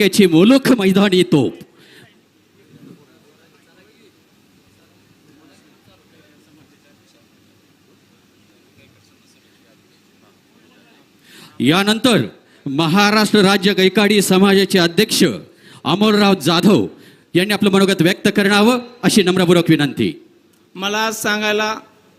याची मोलख मैदान येतो यानंतर महाराष्ट्र राज्य गैकाडी समाजाचे अध्यक्ष अमोलराव जाधव यांनी आपलं मनोगत व्यक्त करणावं अशी नम्रपूर्वक विनंती. मला सांगायला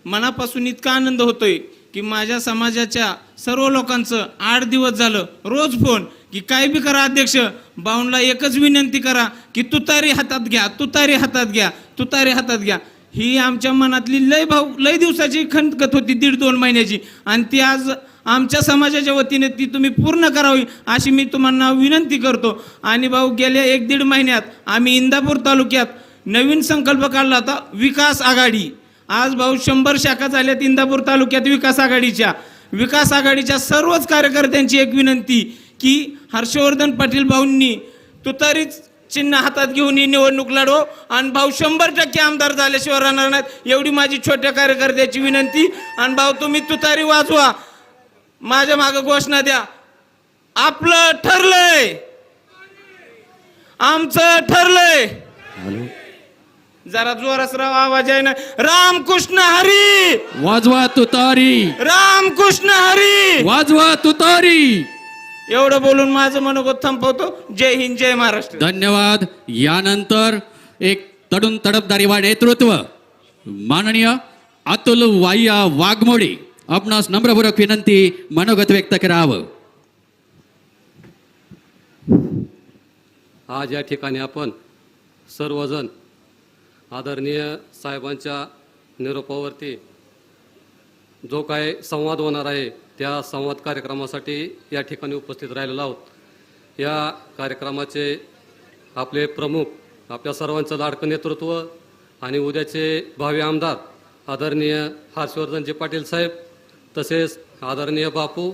मनापासून इतका आनंद होतोय की माझ्या समाजाच्या सर्व लोकांचं आठ दिवस झालं रोज फोन की काय बी करा अध्यक्ष बाऊंडला एकच विनंती करा की तुतारी हातात घ्या तुतारी हातात घ्या तुतारी हातात घ्या. ही आमच्या मनातली लय भाऊ लय दिवसाची खंतकत होती दीड दोन महिन्याची. आणि ती आज आमच्या समाजाच्या वतीने ती तुम्ही पूर्ण करावी अशी मी तुम्हाला विनंती करतो. आणि भाऊ गेल्या एक दीड महिन्यात आम्ही इंदापूर तालुक्यात नवीन संकल्प काढला होता विकास आघाडी. आज भाऊ शंभर शाखा झाल्यात इंदापूर तालुक्यात विकास आघाडीच्या. विकास आघाडीच्या सर्वच कार्यकर्त्यांची एक विनंती की हर्षवर्धन पाटील भाऊंनी तुतारीच चिन्ह हातात घेऊन ही निवडणूक लढो आणि भाऊ शंभर टक्के आमदार झाल्याशिवाय राहणार नाहीत एवढी माझी छोट्या कार्यकर्त्याची विनंती. आणि भाऊ तुम्ही तुतारी वाजवा. माझ्या मागं घोषणा द्या. आपलं ठरलंय. आमचं ठरलंय. जरा जोरास राव आवाज आहे ना. रामकृष्ण हरी! वाजवा तुतारी रामकृष्ण हरी! वाजवा तुतारी एवढं बोलून माझं मनोगत थांबवतो जय हिंद जय महाराष्ट्र. धन्यवाद. यानंतर एक तडून तडपदारीवा नेतृत्व माननीय अतुल वाया वाघमोडे. आपणास नम्रपूर्वक विनंती मनोगत व्यक्त करावं. आज या ठिकाणी आपण सर्वजण आदरणीय साहेबांच्या निरोपावरती जो काय संवाद होणार आहे त्या संवाद कार्यक्रमासाठी या ठिकाणी उपस्थित राहिलेलो आहोत. या कार्यक्रमाचे आपले प्रमुख आपल्या सर्वांचं लाडकं नेतृत्व आणि उद्याचे भावी आमदार आदरणीय हर्षवर्धनजी पाटील साहेब तसेच आदरणीय बापू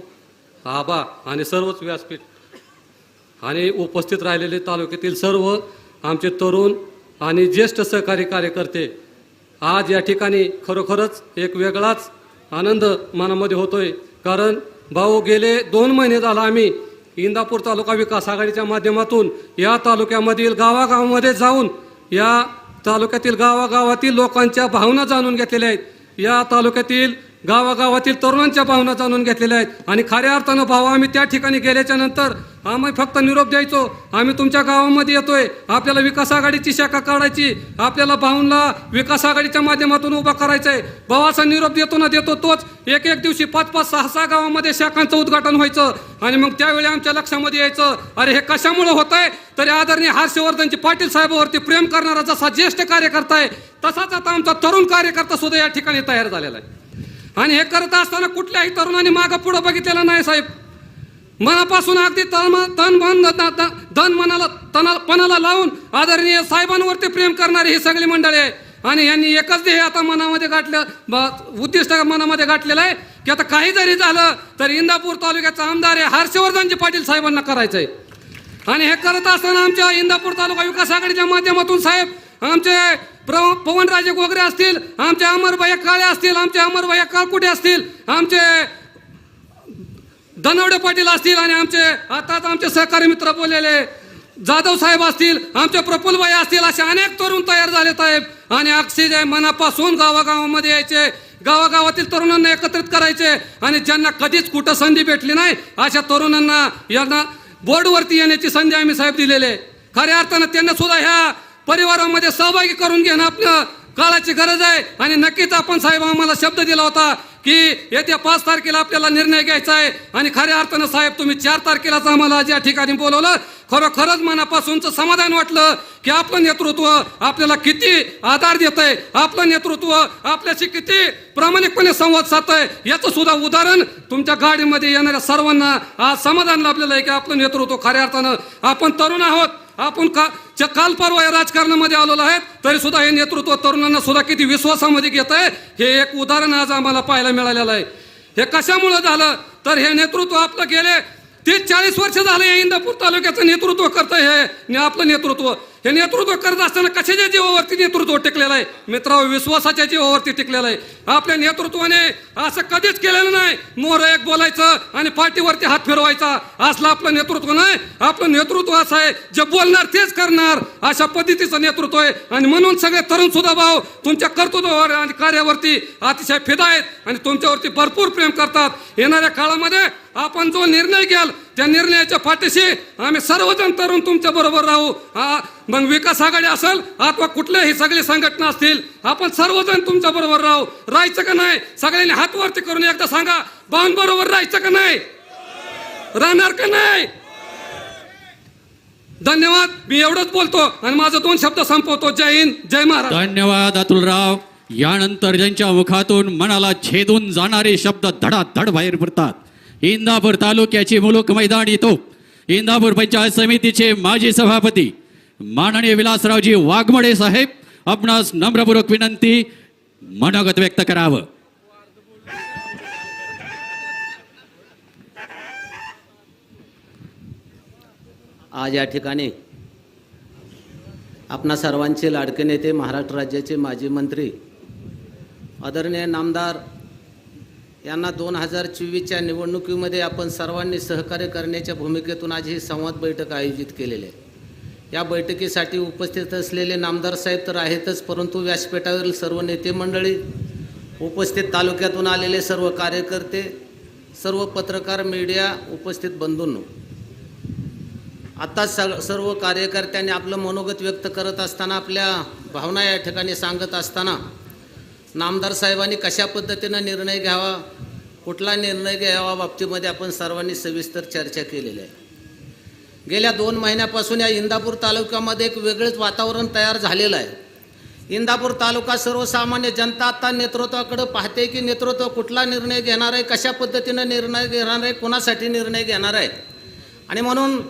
आबा आणि सर्वच व्यासपीठ आणि उपस्थित राहिलेले तालुक्यातील सर्व आमचे तरुण आणि ज्येष्ठ सहकारी कार्यकर्ते आज या ठिकाणी खरोखरच एक वेगळाच आनंद मनामध्ये होतोय. कारण भाऊ गेले दोन महिने झाला आम्ही इंदापूर तालुका विकास आघाडीच्या माध्यमातून या तालुक्यामधील गावागावामध्ये जाऊन या तालुक्यातील गावागावातील लोकांच्या भावना जाणून घेतलेल्या आहेत. या तालुक्यातील गावागावातील तरुणांच्या भावना जाणून घेतलेल्या आहेत. आणि खऱ्या अर्थानं भाऊ आम्ही त्या ठिकाणी गेल्याच्यानंतर आम्ही फक्त निरोप द्यायचो. आम्ही तुमच्या गावामध्ये येतोय. आपल्याला विकास आघाडीची शाखा काढायची. आपल्याला भाऊंना विकास आघाडीच्या माध्यमातून उभा करायचं आहे भावाचा निरोप देतो ना देतो तोच. एक एक दिवशी पाच पाच सहा सहा गावामध्ये शाखांचं उद्घाटन व्हायचं. आणि मग त्यावेळी आमच्या लक्षामध्ये यायचं अरे हे कशामुळे होत आहे तरी आदरणीय हर्षवर्धनजी पाटील साहेबावरती प्रेम करणारा जसा ज्येष्ठ कार्यकर्ता आहे तसाच आता आमचा तरुण कार्यकर्ता सुद्धा या ठिकाणी तयार झालेला आहे. आणि हे करत असताना कुठल्याही तरुणाने मागं पुढं बघितलेलं नाही साहेब. मनापासून अगदी तन तन मन धन मनाला तना पणाला लावून आदरणीय साहेबांवरती प्रेम करणारी ही सगळी मंडळी आहे. आणि यांनी एकच ध्येय आता मनामध्ये गाठलं ब- उद्दिष्ट मनामध्ये गाठलेलं आहे की आता काही जरी झालं तर इंदापूर तालुक्याचा आमदार आहे हर्षवर्धनजी पाटील साहेबांना करायचं आहे आणि हे करत असताना आमच्या इंदापूर तालुका विकास आघाडीच्या माध्यमातून साहेब आमचे प्र पवनराजे गोगरे असतील आमचे अमरभाई काळे असतील आमचे अमरभाई काळकुटे असतील आमचे धनवडे पाटील असतील आणि आमचे आताच आमचे सहकारी मित्र बोललेले जाधव साहेब असतील आमचे प्रफुल्लभाई असतील असे अनेक तरुण तयार झाले साहेब. आणि अक्षय मनापासून गावागावामध्ये यायचे गावागावातील तरुणांना एकत्रित करायचे आणि ज्यांना कधीच कुठं संधी भेटली नाही अशा तरुणांना यांना बोर्डवरती येण्याची संधी आम्ही साहेब दिलेले. खऱ्या अर्थानं त्यांना सुद्धा ह्या परिवारामध्ये सहभागी करून घेणं आपलं काळाची गरज आहे. आणि नक्कीच आपण साहेब आम्हाला शब्द दिला होता की येत्या पाच तारखेला आपल्याला निर्णय घ्यायचा आहे. आणि खऱ्या अर्थानं साहेब तुम्ही चार तारखेलाच आम्हाला ज्या ठिकाणी बोलवलं. खरोखरच मनापासूनचं समाधान वाटलं की आपलं नेतृत्व आपल्याला किती आधार देत आहे आपलं नेतृत्व आपल्याशी किती प्रामाणिकपणे संवाद साधत आहे याचं सुद्धा उदाहरण तुमच्या गाडीमध्ये येणाऱ्या सर्वांना आज समाधान लाभलेलं आहे की आपलं नेतृत्व खऱ्या अर्थानं आपण तरुण आहोत. आपण का च- काल परवा या राजकारणामध्ये आलेलो आहेत तरी सुद्धा हे नेतृत्व तरुणांना सुद्धा किती विश्वासामध्ये घेत आहे हे एक उदाहरण आज आम्हाला पाहायला मिळालेलं आहे. हे कशामुळे झालं? तर हे नेतृत्व आपलं गेले तीस चाळीस वर्ष झालं हे इंदापूर तालुक्याचं नेतृत्व करतं हे आपलं नेतृत्व हे नेतृत्व करत असताना कशाच्या जीवावरती नेतृत्व टिकलेलं आहे? मित्रा विश्वासाच्या जीवावरती टिकलेलं आहे. आपल्या नेतृत्वाने असं कधीच केलेलं नाही. मोर एक बोलायचं आणि पाठीवरती हात फिरवायचा. असलं आपलं नेतृत्व नाही. आपलं नेतृत्व असं आहे जे बोलणार तेच करणार. अशा पद्धतीचं नेतृत्व आहे. आणि म्हणून सगळे तरुण सुद्धा भाऊ तुमच्या कर्तृत्वावर आणि कार्यावरती अतिशय फिदा आहेत. आणि तुमच्यावरती भरपूर प्रेम करतात. येणाऱ्या काळामध्ये आपण जो निर्णय घ्याल त्या निर्णयाच्या पाठीशी आम्ही सर्वजण तरुण तुमच्या बरोबर राहू. हा मग विकास आघाडी असेल अथवा कुठल्याही सगळे संघटना असतील आपण सर्वजण तुमच्या बरोबर राहू. राहायचं का नाही? सगळ्यांनी हातवरती करून एकदा सांगा बाहून बरोबर राहायचं का नाही? राहणार का नाही? धन्यवाद मी एवढंच बोलतो आणि माझं दोन शब्द संपवतो. जय हिंद जय महाराज धन्यवाद अतुलराव. यानंतर ज्यांच्या मुखातून मनाला छेदून जाणारे शब्द धडाधड बाहेर पडतात. इंदापूर तालुक्याची मुलूक मैदान येतो. इंदापूर पंचायत समितीचे माजी सभापती माननीय विलासरावजी वाघमडे साहेब आपणास नम्रपूर्वक विनंती मनोगत व्यक्त करावं. आज या ठिकाणी आपणा सर्वांचे लाडके नेते महाराष्ट्र राज्याचे माजी मंत्री आदरणीय नामदार यांना दोन हजार चोवीसच्या निवडणुकीमध्ये आपण सर्वांनी सहकार्य करण्याच्या भूमिकेतून आज ही संवाद बैठक आयोजित केलेली आहे. या बैठकीसाठी उपस्थित असलेले नामदार साहेब तर आहेतच परंतु व्यासपीठावरील सर्व नेते मंडळी उपस्थित तालुक्यातून आलेले सर्व कार्यकर्ते सर्व पत्रकार मीडिया उपस्थित बंधूंनो. आता स सर्व कार्यकर्त्यांनी आपलं मनोगत व्यक्त करत असताना आपल्या भावना या ठिकाणी सांगत असताना नामदार साहेबांनी कशा पद्धतीनं निर्णय घ्यावा कुठला निर्णय घ्यावा बाबतीमध्ये आपण सर्वांनी सविस्तर चर्चा केलेली आहे. गेल्या दोन महिन्यापासून या इंदापूर तालुक्यामध्ये एक वेगळंच वातावरण तयार झालेलं आहे. इंदापूर तालुका सर्वसामान्य जनता आता नेतृत्वाकडे पाहते की नेतृत्व कुठला निर्णय घेणार आहे कशा पद्धतीनं निर्णय घेणार आहे कुणासाठी निर्णय घेणार आहे? आणि म्हणून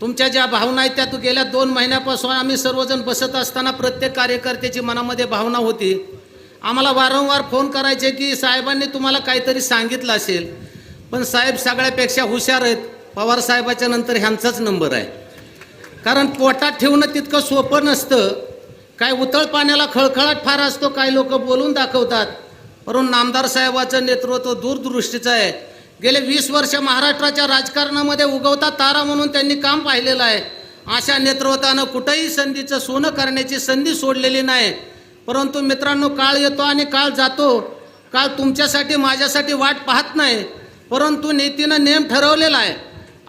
तुमच्या ज्या भावना आहेत त्या तू गेल्या दोन महिन्यापासून आम्ही सर्वजण बसत असताना प्रत्येक कार्यकर्त्याची मनामध्ये भावना होती आम्हाला वारंवार फोन करायचे की साहेबांनी तुम्हाला काहीतरी सांगितलं असेल. पण साहेब सगळ्यापेक्षा हुशार आहेत. पवार साहेबाच्या नंतर ह्यांचाच नंबर आहे. कारण पोटात ठेवणं तितकं सोपं नसतं. काय उतळ पाण्याला खळखळाट फार असतो काही लोक बोलून दाखवतात. परंतु नामदार साहेबाचं नेतृत्व दूरदृष्टीचं आहे. गेले वीस वर्ष महाराष्ट्राच्या राजकारणामध्ये उगवता तारा म्हणून त्यांनी काम पाहिलेलं आहे. अशा नेतृत्वानं कुठंही संधीचं सोनं करण्याची संधी सोडलेली नाही. परंतु मित्रांनो काळ येतो आणि काळ जातो. काळ तुमच्यासाठी माझ्यासाठी वाट पाहत नाही. परंतु नीतीनं नेम ठरवलेला आहे.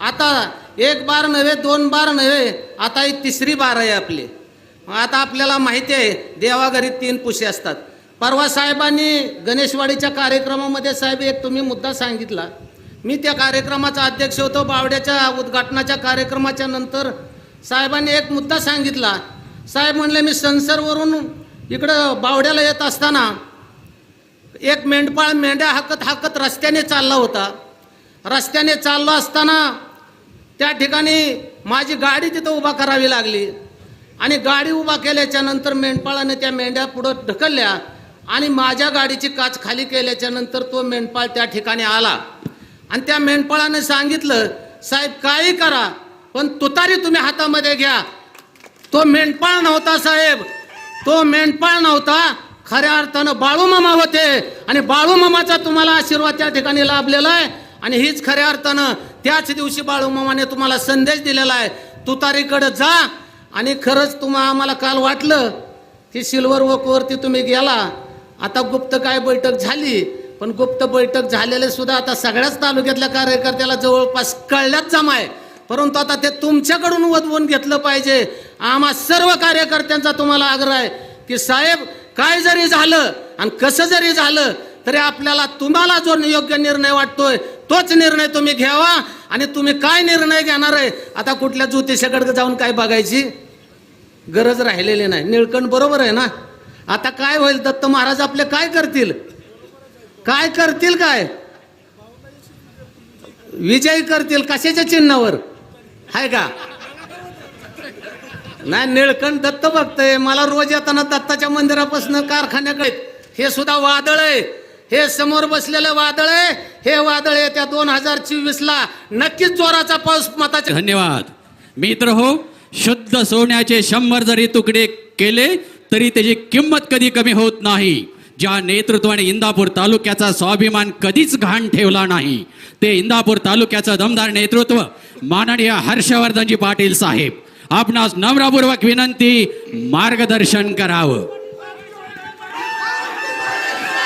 आता एक बार नव्हे दोन बार नव्हे आता ही तिसरी बार आहे आपली. आता आपल्याला माहिती आहे देवाघरी तीन पुशी असतात. परवा साहेबांनी गणेशवाडीच्या कार्यक्रमामध्ये साहेब एक तुम्ही मुद्दा सांगितला. मी त्या कार्यक्रमाचा अध्यक्ष होतो. बावड्याच्या उद्घाटनाच्या कार्यक्रमाच्या नंतर साहेबांनी एक मुद्दा सांगितला. साहेब म्हणले मी संसरवरून इकडं बावड्याला येत असताना एक मेंढपाळ मेंढ्या हाकत हाकत रस्त्याने चालला होता. रस्त्याने चाललो असताना त्या ठिकाणी माझी गाडी तिथं उभा करावी लागली. आणि गाडी उभा केल्याच्यानंतर मेंढपाळाने त्या मेंढ्या पुढं ढकलल्या आणि माझ्या गाडीची काच खाली केल्याच्यानंतर तो मेंढपाळ त्या ठिकाणी आला. आणि त्या मेंढपाळाने सांगितलं साहेब काही करा पण तुतारी तुम्ही हातामध्ये घ्या. तो मेंढपाळ नव्हता साहेब. तो मेंढपाळ नव्हता. खऱ्या अर्थानं बाळूमामा होते. आणि बाळूमामाचा तुम्हाला आशीर्वाद त्या ठिकाणी लाभलेला आहे. आणि हीच खऱ्या अर्थानं त्याच दिवशी बाळूमामाने तुम्हाला संदेश दिलेला आहे. तुतारीकडे जा. आणि खरंच तुम्हा आम्हाला काल वाटलं की सिल्वर वॉकवरती तुम्ही गेला. आता गुप्त काय बैठक झाली? पण गुप्त बैठक झालेले सुद्धा आता सगळ्याच तालुक्यातल्या कार्यकर्त्याला जवळपास कळल्याच जमा आहे. परंतु आता ते तुमच्याकडून वधवून घेतलं पाहिजे. आम्हा सर्व कार्यकर्त्यांचा तुम्हाला आग्रह आहे की साहेब काय जरी झालं आणि कसं जरी झालं तरी आपल्याला तुम्हाला जो योग्य निर्णय वाटतोय तोच निर्णय तुम्ही घ्यावा आणि तुम्ही काय निर्णय घेणार आहे आता कुठल्या ज्योतिषाकडे जाऊन काय बघायची? गरज राहिलेली नाही. निळकंठ बरोबर आहे ना? आता काय होईल? दत्त महाराज आपले काय करतील? काय करतील काय? विजय करतील कशाच्या चिन्हावर? आहे का? नाही निळकंठ दत्त बघतय. मला रोज येताना दत्ताच्या मंदिरापासून कारखान्याकडे हे सुद्धा वादळ आहे. हे समोर बसलेलं वादळ आहे. हे वादळ आहे त्या दोन हजार चोवीस ला नक्कीच जोराचा पाऊस मताचे धन्यवाद. मित्र हो शुद्ध सोन्याचे शंभर जरी तुकडे केले तरी त्याची किंमत कधी कमी होत नाही. ज्या नेतृत्वाने इंदापूर तालुक्याचा स्वाभिमान कधीच घाण ठेवला नाही ते इंदापूर तालुक्याचं दमदार नेतृत्व माननीय हर्षवर्धनजी पाटील साहेब. आपणास नम्रपूर्वक विनंती मार्गदर्शन करावं.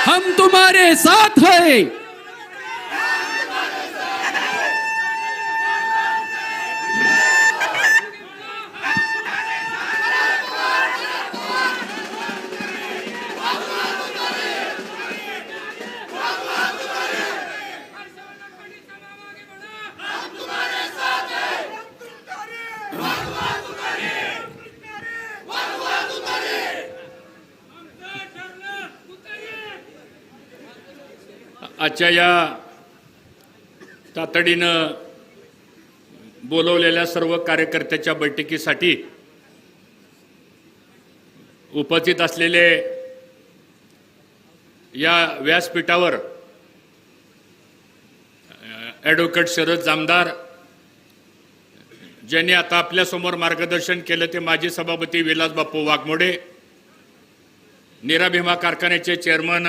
हम तुम्हारे साथ है. आजच्या या तातडीनं बोलवलेल्या सर्व कार्यकर्त्याच्या बैठकीसाठी उपस्थित असलेले या व्यासपीठावर ॲडव्होकेट शरद जामदार ज्यांनी आता आपल्यासमोर मार्गदर्शन केलं ते माजी सभापती विलास बापू वाघमोडे नीरा भीमा कारखान्याचे चेअरमन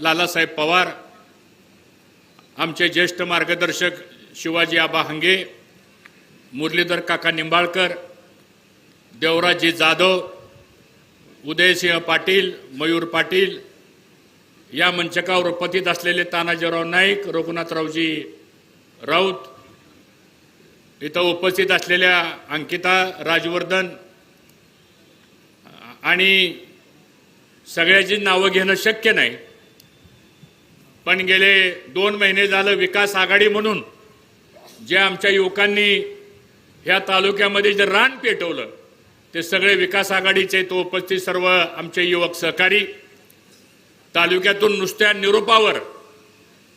लालासाहेब पवार आमचे ज्येष्ठ मार्गदर्शक शिवाजी आबा हंगे मुरलीधर काका निंबाळकर देवराजी जाधव उदयसिंह पाटील मयूर पाटील या मंचकावर उपस्थित असलेले तानाजीराव नाईक रघुनाथरावजी राऊत इथं उपस्थित असलेल्या अंकिता राजवर्धन आणि सगळ्याची नावं घेणं शक्य नाही. पण गेले दोन महिने झालं विकास आघाडी म्हणून जे आमच्या युवकांनी ह्या तालुक्यामध्ये जे रान पेटवलं ते सगळे विकास आघाडीचे तो उपस्थित सर्व आमचे युवक सहकारी तालुक्यातून नुसत्या निरोपावर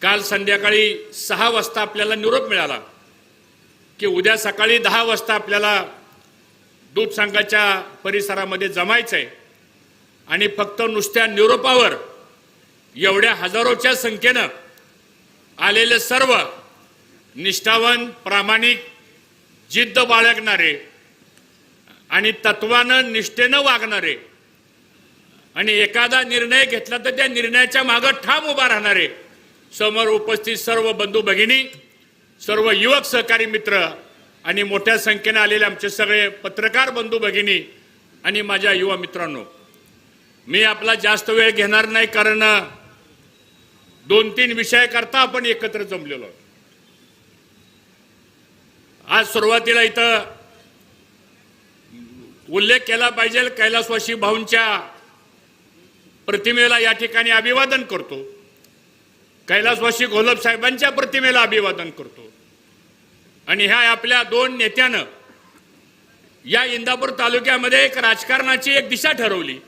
काल संध्याकाळी सहा वाजता आपल्याला निरोप मिळाला की उद्या सकाळी दहा वाजता आपल्याला दूध संघाच्या परिसरामध्ये जमायचं आहे आणि फक्त नुसत्या निरोपावर एवढ्या हजारोच्या संख्येनं आलेले सर्व निष्ठावन प्रामाणिक जिद्द बाळगणारे आणि तत्वानं निष्ठेनं वागणारे आणि एखादा निर्णय घेतला तर त्या निर्णयाच्या मागं ठाम उभा राहणारे समोर उपस्थित सर्व बंधू भगिनी सर्व युवक सहकारी मित्र आणि मोठ्या संख्येनं आलेले आमचे सगळे पत्रकार बंधू भगिनी आणि माझ्या युवा मित्रांनो मी आपला जास्त वेळ घेणार नाही कारण दोन तीन विषय करता आपण एकत्र जमलेलो आज सुरुवातीला इथं उल्लेख केला पाहिजे कैलासवासी भाऊंच्या प्रतिमेला या ठिकाणी अभिवादन करतो. कैलासवासी घोलप साहेबांच्या प्रतिमेला अभिवादन करतो. आणि ह्या आपल्या दोन नेत्यानं या इंदापूर तालुक्यामध्ये एक राजकारणाची एक दिशा ठरवली.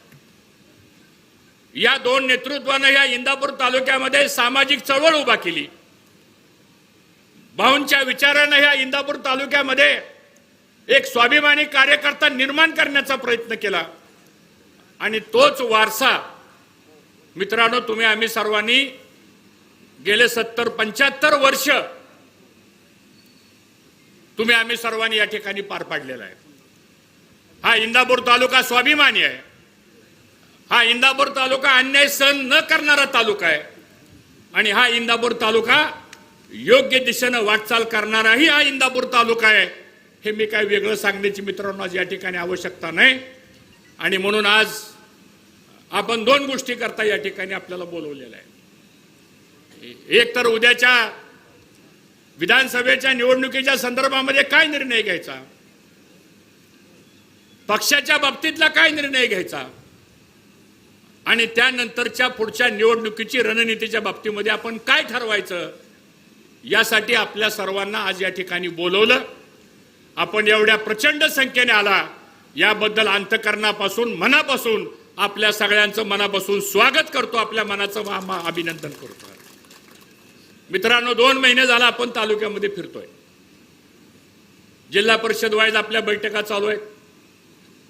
या दोन नेतृत्वानं या इंदापूर तालुक्यामध्ये सामाजिक चळवळ उभा केली. भाऊंच्या विचारानं ह्या इंदापूर तालुक्यामध्ये एक स्वाभिमानी कार्यकर्ता निर्माण करण्याचा प्रयत्न केला. आणि तोच वारसा मित्रांनो तुम्ही आम्ही सर्वांनी गेले सत्तर पंच्याहत्तर वर्ष तुम्ही आम्ही सर्वांनी या ठिकाणी पार पाडलेला आहे. हा इंदापूर तालुका स्वाभिमानी आहे. हा इंदापूर तालुका अन्याय सहन न करणारा तालुका आहे. आणि हा इंदापूर तालुका योग्य दिशेनं वाटचाल करणाराही हा इंदापूर तालुका आहे. हे मी काय वेगळं सांगण्याची मित्रांनो आज या ठिकाणी आवश्यकता नाही. आणि म्हणून आज आपण दोन गोष्टी करता या ठिकाणी आपल्याला बोलवलेलं आहे एक तर उद्याच्या विधानसभेच्या निवडणुकीच्या संदर्भामध्ये काय निर्णय घ्यायचा? पक्षाच्या बाबतीतला काय निर्णय घ्यायचा? आणि त्यानंतरच्या पुढच्या निवडणुकीची रणनीतीच्या बाबतीमध्ये आपण काय ठरवायचं यासाठी आपल्या सर्वांना आज या ठिकाणी बोलवलं. आपण एवढ्या प्रचंड संख्येने आला. याबद्दल अंतकरणापासून मनापासून आपल्या सगळ्यांचं मनापासून स्वागत करतो आपल्या मनाचं मा- अभिनंदन करतो. मित्रांनो दोन महिने झाला आपण तालुक्यामध्ये फिरतोय. जिल्हा परिषद वाईज आपल्या बैठका चालू आहेत.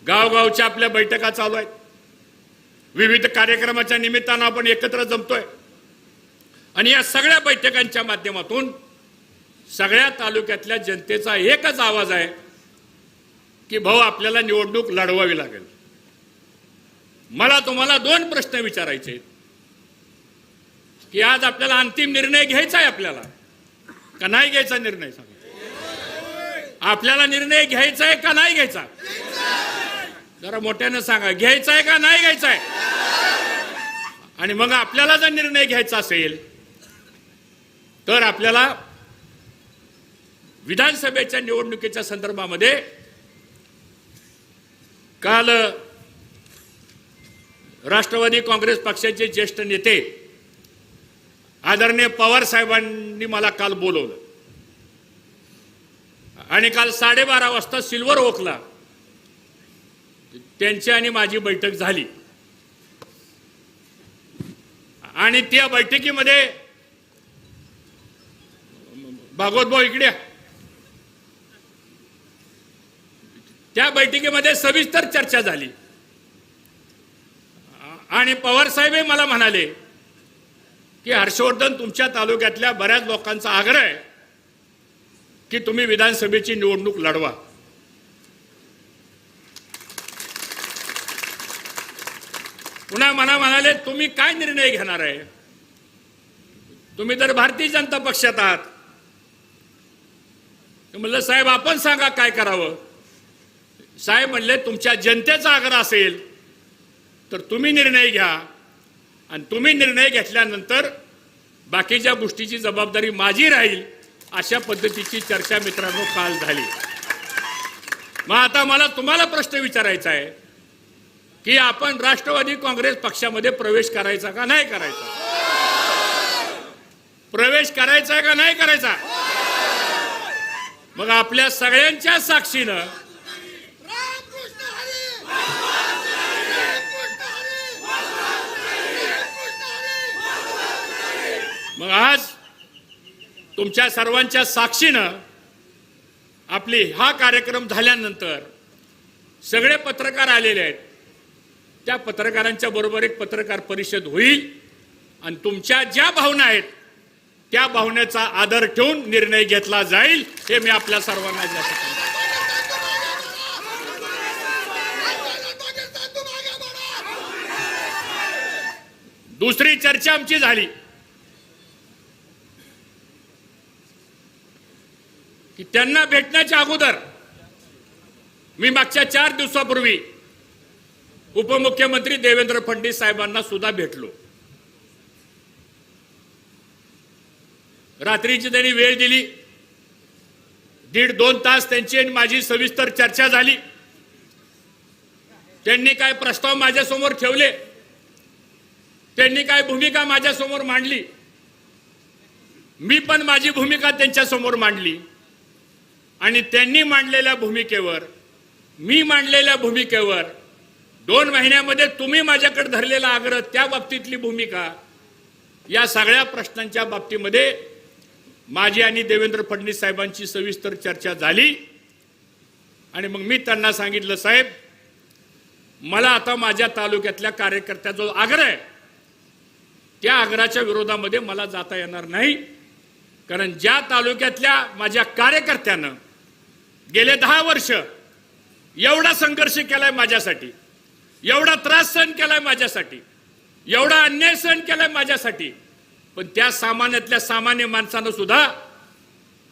गावगावच्या आपल्या बैठका चालू आहेत. विविध कार्यक्रमाच्या निमित्तानं आपण एकत्र जमतोय. आणि या सगळ्या बैठकांच्या माध्यमातून सगळ्या तालुक्यातल्या जनतेचा एकच आवाज आहे की भाऊ आपल्याला निवडणूक लढवावी लागेल. मला तुम्हाला दोन प्रश्न विचारायचे की आज आपल्याला अंतिम निर्णय घ्यायचा आहे आपल्याला? का नाही घ्यायचा निर्णय सांग? आपल्याला निर्णय घ्यायचा आहे का नाही घ्यायचा? जरा मोठ्यानं सांगा घ्यायचा आहे का नाही घ्यायचा आहे आणि मग आपल्याला जर निर्णय घ्यायचा असेल तर आपल्याला विधानसभेच्या निवडणुकीच्या संदर्भामध्ये काल राष्ट्रवादी काँग्रेस पक्षाचे ज्येष्ठ नेते आदरणीय पवार साहेबांनी मला काल बोलवलं. आणि काल साडेबारा वाजता सिल्वर ओकला. त्यांची आणि माझी बैठक झाली. आणि त्या बैठकीमध्ये भागवत भाऊ इकडे त्या बैठकीमध्ये सविस्तर चर्चा झाली. आणि पवार साहेब मला म्हणाले की हर्षवर्धन तुमच्या तालुक्यातल्या बऱ्याच लोकांचा आग्रह आहे की तुम्ही विधानसभेची निवडणूक लढवा. पुन्हा मला म्हणाले तुम्ही काय निर्णय घेणार आहे? तुम्ही तर भारतीय जनता पक्षात आहात. म्हणलं साहेब आपण सांगा काय करावं? साहेब म्हणले तुमच्या जनतेचा आग्रह असेल तर तुम्ही निर्णय घ्या. आणि तुम्ही निर्णय घेतल्यानंतर बाकीच्या गोष्टीची जबाबदारी माझी राहील अशा पद्धतीची चर्चा मित्रांनो काल झाली. मग आता मला तुम्हाला प्रश्न विचारायचा आहे. की आपण राष्ट्रवादी काँग्रेस पक्षामध्ये प्रवेश करायचा का नाही करायचा? प्रवेश करायचा का नाही करायचा? मग आपल्या सगळ्यांच्या साक्षीनं मग आज तुमच्या सर्वांच्या साक्षीनं आपली हा कार्यक्रम झाल्यानंतर सगळे पत्रकार आलेले आहेत. त्या पत्रकारांच्या बरोबर एक पत्रकार परिषद होईल आणि तुमच्या ज्या भावना आहेत त्या भावनेचा आदर ठेवून निर्णय घेतला जाईल हे मी आपल्या सर्वांना या दुसरी चर्चा आमची झाली. की त्यांना भेटण्याच्या अगोदर मी मागच्या चार दिवसापूर्वी उपमुख्यमंत्री देवेंद्र फडणवीस साहेबांना सुद्धा भेटलो. रात्रीची त्यांनी वेळ दिली. दीड दोन तास त्यांची आणि माझी सविस्तर चर्चा झाली. त्यांनी काय प्रस्ताव माझ्यासमोर ठेवले? त्यांनी काय भूमिका माझ्यासमोर मांडली? मी पण माझी भूमिका त्यांच्यासमोर मांडली. आणि त्यांनी मांडलेल्या भूमिकेवर मी मांडलेल्या भूमिकेवर दोन महिन्यामध्ये तुम्ही माझ्याकडे धरलेला आग्रह त्या बाबतीतली भूमिका या सगळ्या प्रश्नांच्या बाबतीमध्ये माझी आणि देवेंद्र फडणवीस साहेबांची सविस्तर चर्चा झाली. आणि मग मी त्यांना सांगितलं साहेब मला आता माझ्या तालुक्यातल्या कार्यकर्त्याचा जो आग्रह आहे त्या आग्रहाच्या विरोधामध्ये मला जाता येणार नाही. कारण ज्या तालुक्यातल्या माझ्या कार्यकर्त्यानं गेले दहा वर्ष एवढा संघर्ष केलाय माझ्यासाठी एवढा त्रास सहन केलाय माझ्यासाठी. एवढा अन्याय सहन केलाय माझ्यासाठी. पण त्या सामान्यातल्या सामान्य माणसानं सुद्धा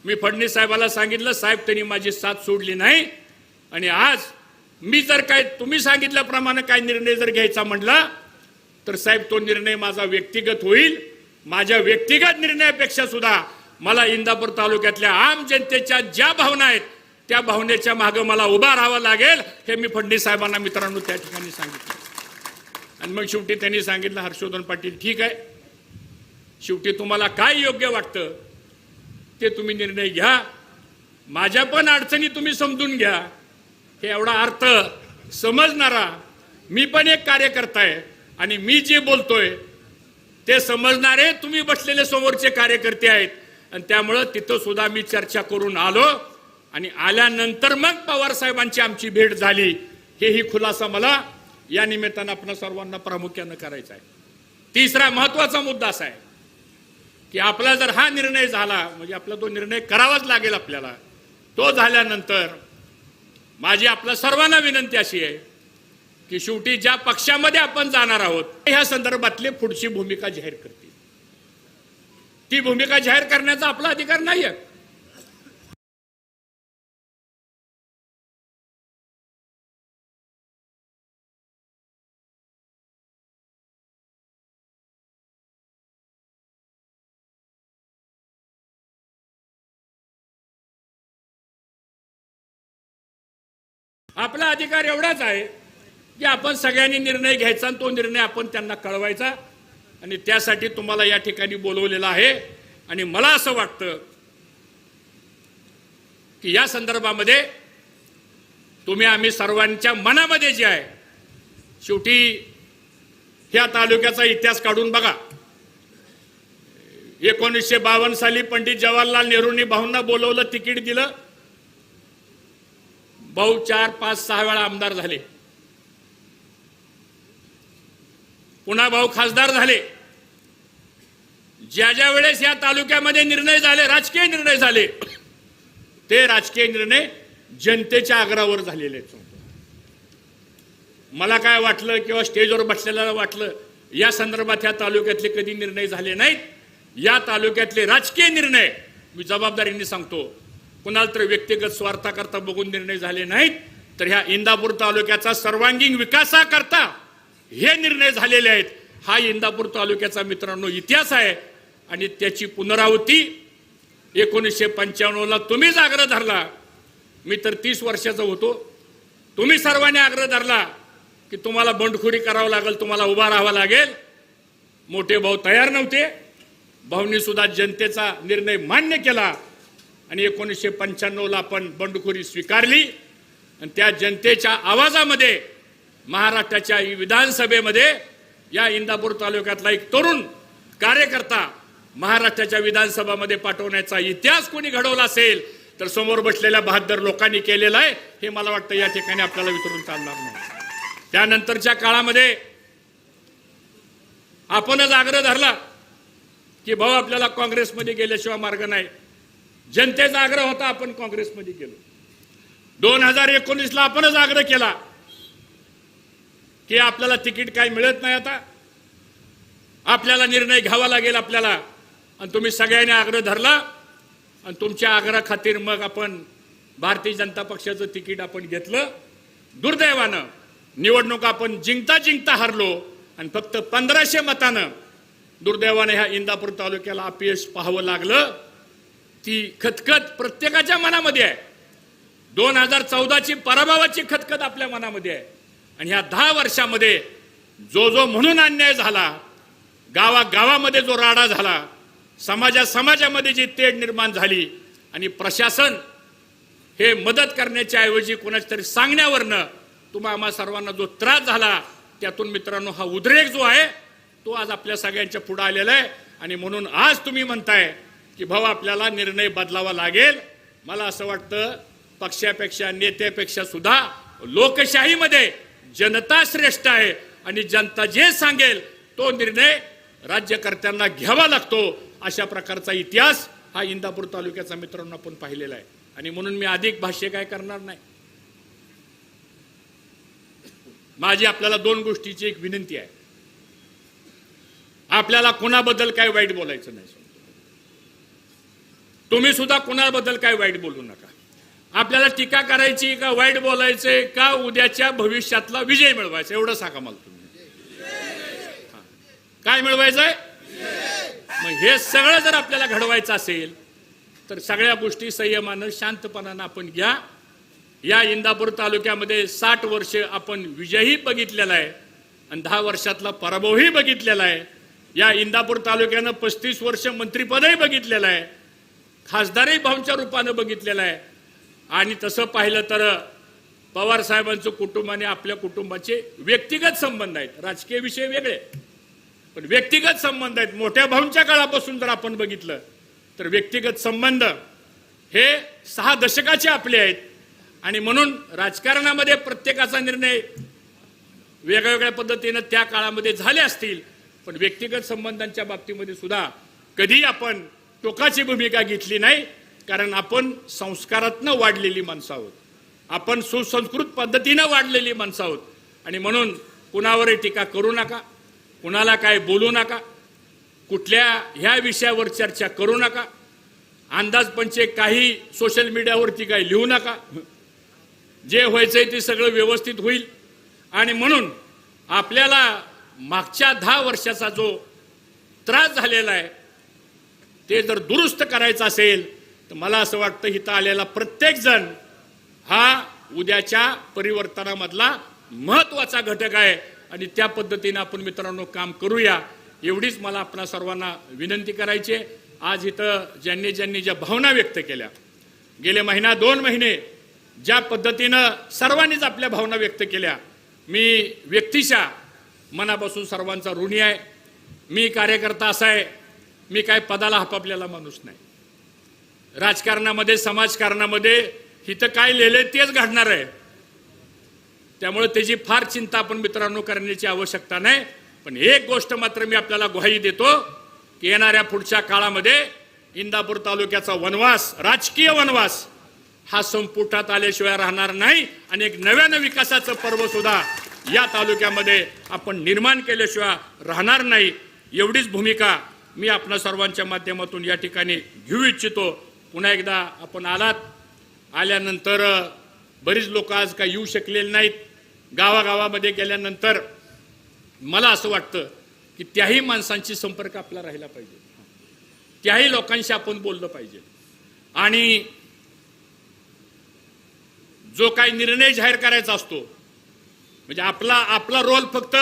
मी फडणवीस साहेबाला सांगितलं साहेब त्यांनी माझी साथ सोडली नाही. आणि आज मी जर काय तुम्ही सांगितल्याप्रमाणे काय निर्णय जर घ्यायचा म्हटला तर साहेब तो निर्णय माझा व्यक्तिगत होईल. माझ्या व्यक्तिगत निर्णयापेक्षा सुद्धा मला इंदापूर तालुक्यातल्या आम जनतेच्या ज्या भावना आहेत त्या भावनेच्या मागं मला उभा राहावं लागेल हे मी फडणवीस साहेबांना मित्रांनो त्या ठिकाणी सांगितलं. आणि मग शेवटी त्यांनी सांगितलं हर्षवर्धन पाटील ठीक आहे. शेवटी तुम्हाला काय योग्य वाटतं ते तुम्ही निर्णय घ्या. माझ्या पण अडचणी तुम्ही समजून घ्या. हे एवढा अर्थ समजणारा मी पण एक कार्यकर्ता आहे आणि मी जे बोलतोय ते समजणारे तुम्ही बसलेले समोरचे कार्यकर्ते आहेत. आणि त्यामुळं तिथं सुद्धा मी चर्चा करून आलो. आणि आल्यानंतर मग पवार साहेबांची आमची भेट झाली. हेही खुलासा मला या निमित्तानं आपण सर्वांना प्रामुख्यानं करायचा आहे. तिसरा महत्त्वाचा मुद्दा असा आहे की आपला जर हा निर्णय झाला म्हणजे आपला तो निर्णय करावाच लागेल आपल्याला तो झाल्यानंतर माझी आपल्या सर्वांना विनंती अशी आहे की शेवटी ज्या पक्षामध्ये आपण जाणार आहोत ह्या संदर्भातली पुढची भूमिका जाहीर करतील. ती भूमिका जाहीर करण्याचा आपला अधिकार नाही आहे आपला अधिकार एवढाच आहे की आपण सगळ्यांनी निर्णय घ्यायचा आणि तो निर्णय आपण त्यांना कळवायचा. आणि त्यासाठी तुम्हाला या ठिकाणी बोलवलेलं आहे. आणि मला असं वाटतं की या संदर्भामध्ये तुम्ही आम्ही सर्वांच्या मनामध्ये जे आहे शेवटी ह्या तालुक्याचा इतिहास काढून बघा. एकोणीसशे बावन्न साली पंडित जवाहरलाल नेहरूंनी भाऊंना बोलवलं तिकीट दिलं. भाऊ चार पाच सहा वेळा आमदार झाले. पुन्हा भाऊ खासदार झाले. ज्या ज्या वेळेस या तालुक्यामध्ये निर्णय झाले राजकीय निर्णय झाले ते राजकीय निर्णय जनतेच्या आग्रहावर झालेले आहेत. मला काय वाटलं किंवा स्टेजवर बसलेल्याला वाटलं या संदर्भात या तालुक्यातले कधी निर्णय झाले नाहीत. या तालुक्यातले राजकीय निर्णय मी जबाबदारीने सांगतो. कुणाला तर व्यक्तिगत स्वार्थाकरता बघून निर्णय झाले नाहीत तर ह्या इंदापूर तालुक्याचा सर्वांगीण विकासाकरता हे निर्णय झालेले आहेत. हा इंदापूर तालुक्याचा मित्रांनो इतिहास आहे आणि त्याची पुनरावृत्ती एकोणीसशे पंच्याण्णवला तुम्हीच आग्रह धरला. मी तर तीस वर्षाचा होतो. तुम्ही सर्वांनी आग्रह धरला की तुम्हाला बंडखोरी करावं लागेल तुम्हाला उभा राहावं लागेल. मोठे भाऊ तयार नव्हते. भाऊंनी सुद्धा जनतेचा निर्णय मान्य केला. आणि एकोणीसशे पंच्याण्णवला आपण बंडखोरी स्वीकारली. आणि त्या जनतेच्या आवाजामध्ये महाराष्ट्राच्या विधानसभेमध्ये या इंदापूर तालुक्यातला एक तरुण कार्यकर्ता महाराष्ट्राच्या विधानसभामध्ये पाठवण्याचा इतिहास कोणी घडवला असेल तर समोर बसलेल्या बहादर लोकांनी केलेला आहे हे मला वाटतं या ठिकाणी आपल्याला विचारून चालणार नाही. त्यानंतरच्या काळामध्ये आपणच आग्रह धरला की भाऊ आपल्याला काँग्रेसमध्ये गेल्याशिवाय मार्ग नाही. जनतेचा आग्रह होता आपण काँग्रेसमध्ये गेलो. दोन हजार एकोणीसला आपणच आग्रह केला की आपल्याला तिकीट काही मिळत नाही आता. आपल्याला निर्णय घ्यावा लागेल आपल्याला. आणि तुम्ही सगळ्यांनी आग्रह धरला. आणि तुमच्या आग्रहाखातीर मग आपण भारतीय जनता पक्षाचं तिकीट आपण घेतलं. दुर्दैवानं निवडणूक आपण जिंकता जिंकता हरलो. आणि फक्त पंधराशे मतानं दुर्दैवानं ह्या इंदापूर तालुक्याला अपयश पाहावं लागलं. ती खतखत प्रत्येकाच्या मनामध्ये आहे. दोन हजार चौदाची पराभवाची खतखत आपल्या मनामध्ये आहे. आणि ह्या दहा वर्षामध्ये जो जो म्हणून अन्याय झाला गावागावामध्ये जो राडा झाला समाजा समाजामध्ये जी तेढ निर्माण झाली आणि प्रशासन हे मदत करण्याच्या ऐवजी कोणाच्या तरी सांगण्यावरनं तुम्हा आम्हा सर्वांना जो त्रास झाला त्यातून मित्रांनो हा उद्रेक जो आहे तो आज आपल्या सगळ्यांच्या पुढे आलेला आहे. आणि म्हणून आज तुम्ही म्हणताय की भाऊ आपल्याला निर्णय बदलावा लागेल. मला असं वाटतं पक्षापेक्षा नेत्यापेक्षा सुद्धा लोकशाहीमध्ये जनता श्रेष्ठ आहे आणि जनता जे सांगेल तो निर्णय राज्यकर्त्यांना घ्यावा लागतो. अशा प्रकारचा इतिहास हा इंदापूर तालुक्याचा मित्रांनो आपण पाहिलेला आहे. आणि म्हणून मी अधिक भाष्य काय करणार नाही. माझी आपल्याला दोन गोष्टीची एक विनंती आहे. आपल्याला कोणाबद्दल काय वाईट बोलायचं नाही तुम्ही सुद्धा कोणाबद्दल काय वाईट बोलू नका. आपल्याला टीका करायची का वाईट बोलायचे का उद्याच्या भविष्यातला विजय मिळवायचा एवढं सांगा मला तुम्ही. काय मिळवायचंय? मग हे सगळं जर आपल्याला घडवायचं असेल तर सगळ्या गोष्टी संयमानं शांतपणानं आपण घ्या. या इंदापूर तालुक्यामध्ये साठ वर्ष आपण विजयही बघितलेला आहे आणि दहा वर्षातला पराभवही बघितलेला आहे. या इंदापूर तालुक्यानं पस्तीस वर्ष मंत्रिपदही बघितलेलं आहे. खासदारही भाऊंच्या रूपानं बघितलेलं आहे. आणि तसं पाहिलं तर पवार साहेबांचं कुटुंब आणि आपल्या कुटुंबाचे व्यक्तिगत संबंध आहेत. राजकीय विषय वेगळे. पण व्यक्तिगत संबंध आहेत. मोठ्या भाऊंच्या काळापासून जर आपण बघितलं तर व्यक्तिगत संबंध हे सहा दशकाचे आपले आहेत. आणि म्हणून राजकारणामध्ये प्रत्येकाचा निर्णय वेगवेगळ्या पद्धतीनं त्या काळामध्ये झाले असतील. पण व्यक्तिगत संबंधांच्या बाबतीमध्ये सुद्धा कधी आपण टोकाची भूमिका घेतली नाही कारण आपण संस्कारातनं वाढलेली माणसं आहोत आपण सुसंस्कृत पद्धतीनं वाढलेली माणसं आहोत आणि म्हणून कुणावरही टीका करू नका कुणाला काय बोलू नका कुठल्या ह्या विषयावर चर्चा करू नका अंदाजपंचे काही सोशल मीडियावरती काही लिहू नका. जे व्हायचंय ते सगळं व्यवस्थित होईल. आणि म्हणून आपल्याला मागच्या दहा वर्षाचा जो त्रास झालेला आहे ते जर दुरुस्त करायचं असेल तर मला असं वाटतं इथं आलेला प्रत्येक जण हा उद्याच्या परिवर्तनामधला महत्त्वाचा घटक आहे आणि त्या पद्धतीने आपण मित्रांनो काम करूया. एवढीच मला आपणा सर्वांना विनंती करायची आहे. आज इथं ज्यांनी ज्यांनी ज्या भावना व्यक्त केल्या गेले महिना दोन महिने ज्या पद्धतीनं सर्वांनीच आपल्या भावना व्यक्त केल्या. मी व्यक्तिशा मनापासून सर्वांचा ऋणी आहे. मी कार्यकर्ता असा आहे. मी काय पदाला हपापलेला माणूस नाही. राजकारणामध्ये समाजकारणामध्ये इथं काय लिहिलंय तेच घडणार आहे. त्यामुळे त्याची फार चिंता आपण मित्रांनो करण्याची आवश्यकता नाही. पण एक गोष्ट मात्र मी आपल्याला ग्वाही देतो की येणाऱ्या पुढच्या काळामध्ये इंदापूर तालुक्याचा वनवास राजकीय वनवास हा संपुटात आल्याशिवाय राहणार नाही. आणि एक नव्यानं विकासाचं पर्व सुद्धा या तालुक्यामध्ये आपण निर्माण केल्याशिवाय राहणार नाही. एवढीच भूमिका मी आपणा सर्वांच्या माध्यमातून या ठिकाणी घेऊ इच्छितो. पुन्हा एकदा आपण आलात. आल्यानंतर बरीच लोक आज काही येऊ शकलेले नाहीत. गावागावामध्ये गेल्यानंतर मला असं वाटतं की त्याही माणसांशी संपर्क आपला राहिला पाहिजे. त्याही लोकांशी आपण बोललं पाहिजे. आणि जो काही निर्णय जाहीर करायचा असतो म्हणजे आपला आपला रोल फक्त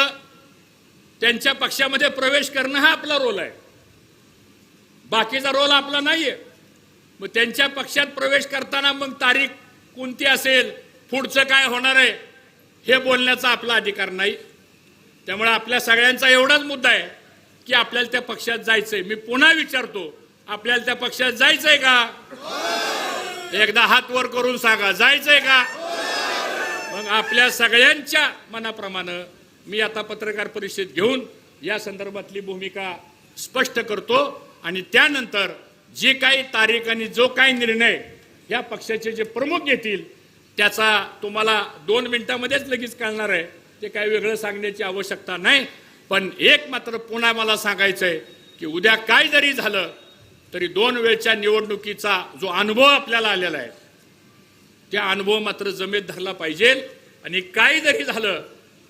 त्यांच्या पक्षामध्ये प्रवेश करणं हा आपला रोल आहे. बाकीचा रोल आपला नाहीये. मग त्यांच्या पक्षात प्रवेश करताना मग तारीख कोणती असेल पुढचं काय होणार आहे हे बोलण्याचा आपला अधिकार नाही. त्यामुळे आपल्या सगळ्यांचा एवढाच मुद्दा आहे की आपल्याला त्या पक्षात जायचंय. मी पुन्हा विचारतो आपल्याला त्या पक्षात जायचंय का? एकदा हात वर करून सांगा जायचंय का? मग आपल्या सगळ्यांच्या मनाप्रमाणे मी आता पत्रकार परिषद घेऊन या संदर्भातली भूमिका स्पष्ट करतो. आणि त्यानंतर जे काही तारीख आणि जो काही निर्णय या पक्षाचे जे प्रमुख घेतील त्याचा तुम्हाला दोन मिनिटांमध्येच लगेच कळणार आहे. ते काही वेगळं सांगण्याची आवश्यकता नाही पण एक मात्र पुन्हा मला सांगायचं आहे की उद्या काय जरी झालं तरी दोन वेळच्या निवडणुकीचा जो अनुभव आपल्याला आलेला आहे त्या अनुभव मात्र जमेत धरला पाहिजे. आणि काही जरी झालं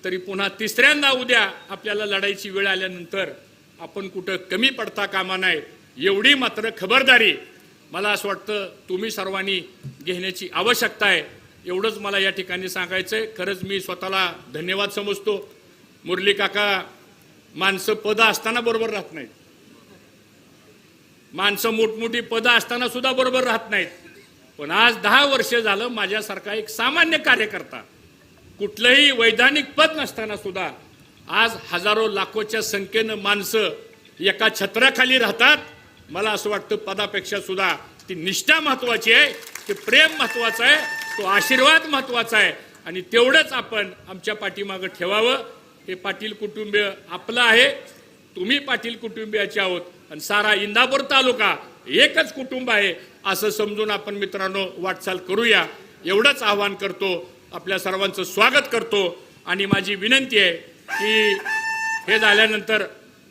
तरी पुन्हा तिसऱ्यांदा उद्या आपल्याला लढाईची वेळ आल्यानंतर आपण कुठं कमी पडता कामा नाही एवढी मात्र खबरदारी. मला असं वाटतं तुम्ही सर्वांनी घेण्याची आवश्यकता आहे. एवढंच मला या ठिकाणी सांगायचं आहे खरंच मी स्वतःला धन्यवाद समजतो. मुरली काका माणसं पदं असताना बरोबर राहत नाहीत. माणसं मोठमोठी पदं असताना सुद्धा बरोबर राहत नाहीत. पण आज दहा वर्ष झालं माझ्यासारखा एक सामान्य कार्यकर्ता कुठलंही वैधानिक पद नसताना सुद्धा आज हजारो लाखोच्या संख्येनं माणसं एका छत्राखाली राहतात. मला असं वाटतं पदापेक्षा सुद्धा ती निष्ठा महत्वाची आहे ते प्रेम महत्वाचं आहे तो आशीर्वाद महत्त्वाचा आहे. आणि तेवढंच आपण आमच्या पाठीमागं ठेवावं. हे पाटील कुटुंबीय आपलं आहे. तुम्ही पाटील कुटुंबियाचे आहोत. आणि सारा इंदापूर तालुका एकच कुटुंब आहे. असं समजून आपण मित्रांनो वाटचाल करूया. एवढंच आवाहन करतो. आपल्या सर्वांचं स्वागत करतो. आणि माझी विनंती आहे की हे झाल्यानंतर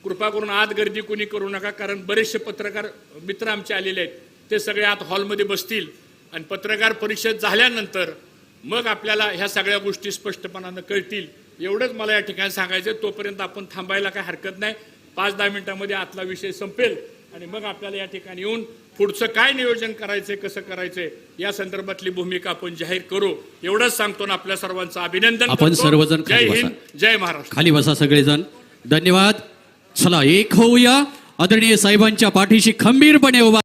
कृपा करून आत गर्दी कोणी करू नका कारण बरेचसे पत्रकार मित्र आमचे आलेले आहेत ते सगळे आत हॉलमध्ये बसतील. आणि पत्रकार परिषद झाल्यानंतर मग आपल्याला ह्या सगळ्या गोष्टी स्पष्टपणानं कळतील. एवढंच मला या ठिकाणी सांगायचं तोपर्यंत आपण थांबायला काही हरकत नाही. पाच दहा मिनिटांमध्ये आतला विषय संपेल आणि मग आपल्याला या ठिकाणी येऊन पुढचं काय नियोजन करायचंय कसं करायचंय या संदर्भातली भूमिका आपण जाहीर करू. एवढंच सांगतो ना आपल्या सर्वांचं अभिनंदन आपण. सर्वजण जय हिंद जय महाराष्ट्र. खाली बसा सगळेजण. धन्यवाद. चला एक होऊया. आदरणीय साहेबांच्या पाठीशी खंबीरपणे उभा